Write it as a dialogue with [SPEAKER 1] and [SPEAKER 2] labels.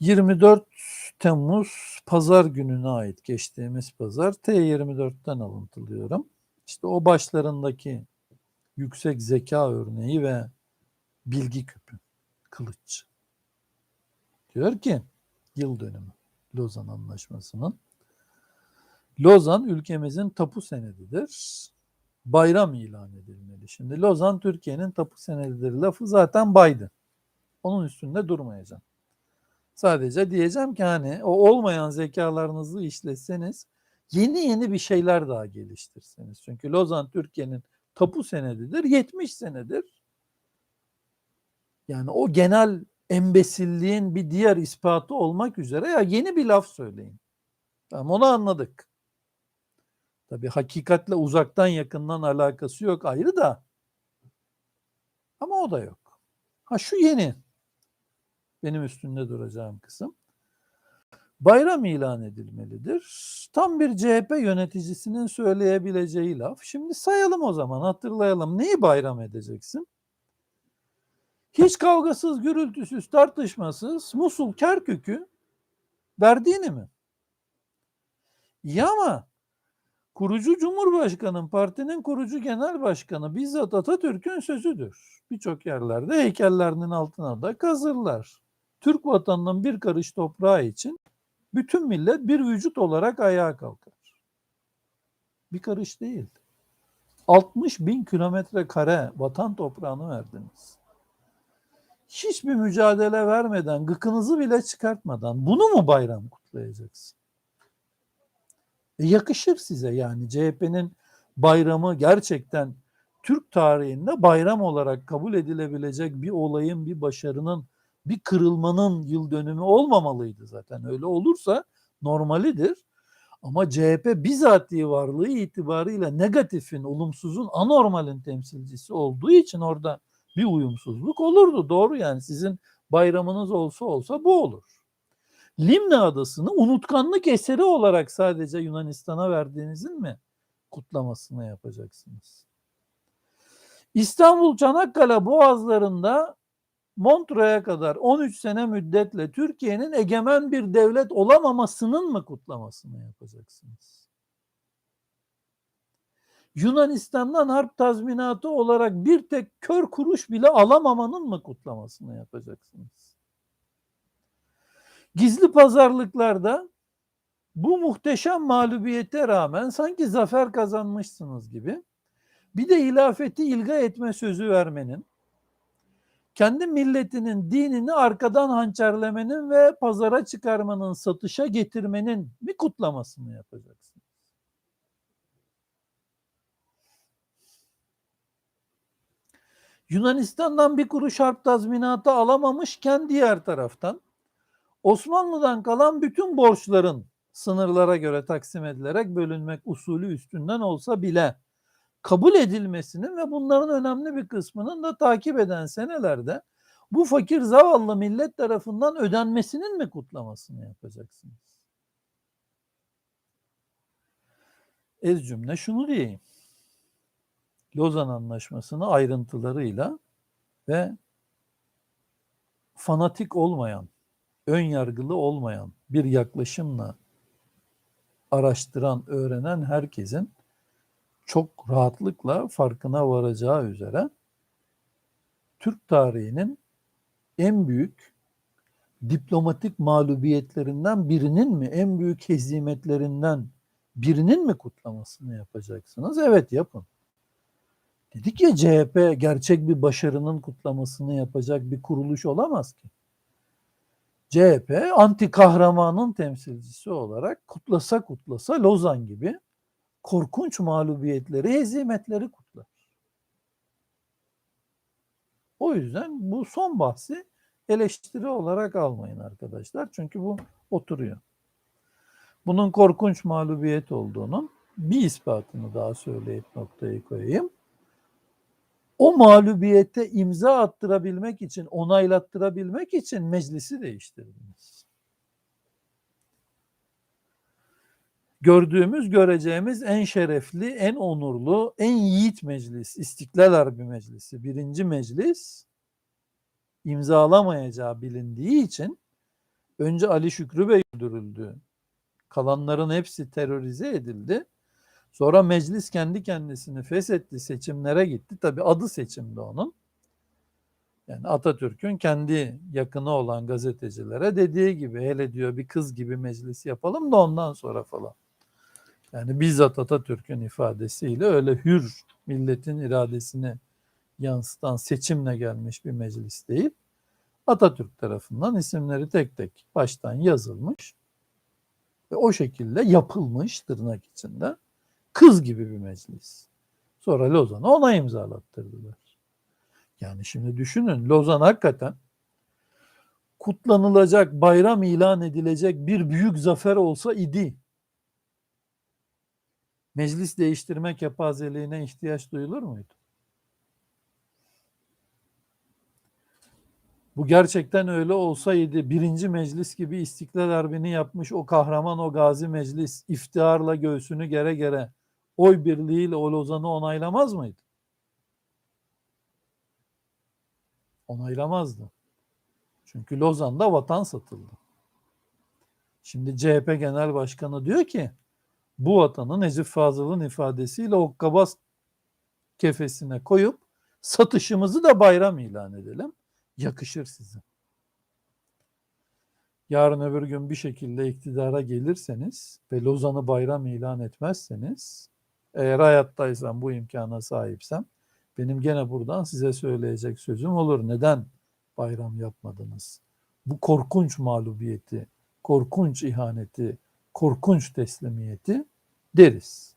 [SPEAKER 1] 24 Temmuz pazar gününe ait geçtiğimiz pazar T24'ten alıntılıyorum. İşte o başlarındaki yüksek zeka örneği ve bilgi küpü kılıç. Diyor ki yıl dönümü Lozan Anlaşması'nın. Lozan ülkemizin tapu senedidir. Bayram ilan edilmeli. Şimdi Lozan Türkiye'nin tapu senedidir lafı zaten baydı. Onun üstünde durmayacağım. Sadece diyeceğim ki hani o olmayan zekalarınızı işletseniz yeni yeni bir şeyler daha geliştirseniz. Çünkü Lozan Türkiye'nin tapu senedidir, 70 senedir. Yani o genel embesilliğin bir diğer ispatı olmak üzere ya yeni bir laf söyleyin. Tamam onu anladık. Tabii hakikatle uzaktan yakından alakası yok ayrı da. Ama o da yok. Ha şu yeni. Benim üstünde duracağım kısım. Bayram ilan edilmelidir. Tam bir CHP yöneticisinin söyleyebileceği laf. Şimdi sayalım o zaman hatırlayalım. Neyi bayram edeceksin? Hiç kavgasız, gürültüsüz, tartışmasız Musul Kerkük'ü verdiğini mi? İyi ama kurucu Cumhurbaşkanı, partinin kurucu genel başkanı bizzat Atatürk'ün sözüdür. Birçok yerlerde heykellerinin altına da kazırlar. Türk vatanının bir karış toprağı için bütün millet bir vücut olarak ayağa kalkar. Bir karış değil. 60 bin kilometre kare vatan toprağını verdiniz. Hiçbir mücadele vermeden, gıkınızı bile çıkartmadan bunu mu bayram kutlayacaksın? E yakışır size yani CHP'nin bayramı gerçekten Türk tarihinde bayram olarak kabul edilebilecek bir olayın, bir başarının, bir kırılmanın yıl dönümü olmamalıydı zaten. Öyle olursa normalidir. Ama CHP bizatihi varlığı itibarıyla negatifin, olumsuzun, anormalin temsilcisi olduğu için orada bir uyumsuzluk olurdu. Doğru yani sizin bayramınız olsa olsa bu olur. Limne Adası'nı unutkanlık eseri olarak sadece Yunanistan'a verdiğinizin mi kutlamasını yapacaksınız? İstanbul Çanakkale boğazlarında Montreux'e kadar 13 sene müddetle Türkiye'nin egemen bir devlet olamamasının mı kutlamasını yapacaksınız? Yunanistan'dan harp tazminatı olarak bir tek kör kuruş bile alamamanın mı kutlamasını yapacaksınız? Gizli pazarlıklarda bu muhteşem mağlubiyete rağmen sanki zafer kazanmışsınız gibi bir de hilafeti ilga etme sözü vermenin, kendi milletinin dinini arkadan hançerlemenin ve pazara çıkarmanın, satışa getirmenin bir kutlamasını yapacaksınız. Yunanistan'dan bir kuruş harp tazminatı alamamışken diğer taraftan Osmanlı'dan kalan bütün borçların sınırlara göre taksim edilerek bölünmek usulü üstünden olsa bile kabul edilmesinin ve bunların önemli bir kısmının da takip eden senelerde bu fakir zavallı millet tarafından ödenmesinin mi kutlamasını yapacaksınız? Ez cümle şunu diyeyim. Lozan Anlaşması'nı ayrıntılarıyla ve fanatik olmayan, ön yargılı olmayan bir yaklaşımla araştıran, öğrenen herkesin çok rahatlıkla farkına varacağı üzere Türk tarihinin en büyük diplomatik mağlubiyetlerinden birinin mi, en büyük hezimetlerinden birinin mi kutlamasını yapacaksınız? Evet yapın. Dedik ya CHP gerçek bir başarının kutlamasını yapacak bir kuruluş olamaz ki. CHP anti kahramanın temsilcisi olarak kutlasa kutlasa Lozan gibi korkunç mağlubiyetleri, hezimetleri kutlar. O yüzden bu son bahsi eleştiri olarak almayın arkadaşlar. Çünkü bu oturuyor. Bunun korkunç mağlubiyet olduğunun bir ispatını daha söyleyip noktayı koyayım. O mağlubiyete imza attırabilmek için, onaylattırabilmek için meclisi değiştirdiniz. Gördüğümüz, göreceğimiz en şerefli, en onurlu, en yiğit meclis, İstiklal Harbi Meclisi, birinci meclis imzalamayacağı bilindiği için Önce Ali Şükrü Bey öldürüldü. Kalanların hepsi terörize edildi. Sonra meclis kendi kendisini feshetti, seçimlere gitti. Tabi adı seçimdi onun. Yani Atatürk'ün kendi yakını olan gazetecilere dediği gibi hele diyor bir kız gibi meclis yapalım da ondan sonra falan. Yani bizzat Atatürk'ün ifadesiyle öyle hür milletin iradesini yansıtan seçimle gelmiş bir meclis değil. Atatürk tarafından isimleri tek tek baştan yazılmış ve o şekilde yapılmış tırnak içinde kız gibi bir meclis. Sonra Lozan'ı ona imzalattırdılar. Yani şimdi düşünün Lozan hakikaten kutlanılacak, bayram ilan edilecek bir büyük zafer olsa idi. Meclis değiştirme kepazeliğine ihtiyaç duyulur muydu? Bu gerçekten öyle olsaydı birinci meclis gibi İstiklal Harbi'ni yapmış o kahraman o gazi meclis iftiharla göğsünü gere gere oy birliğiyle o Lozan'ı onaylamaz mıydı? Onaylamazdı. Çünkü Lozan'da vatan satıldı. Şimdi CHP Genel Başkanı diyor ki bu vatanı Necip Fazıl'ın ifadesiyle okkabaz kefesine koyup satışımızı da bayram ilan edelim. Yakışır size. Yarın öbür gün bir şekilde iktidara gelirseniz ve Lozan'ı bayram ilan etmezseniz eğer hayattaysam bu imkana sahipsem benim gene buradan size söyleyecek sözüm olur. Neden bayram yapmadınız? Bu korkunç mağlubiyeti, korkunç ihaneti, korkunç teslimiyeti deriz.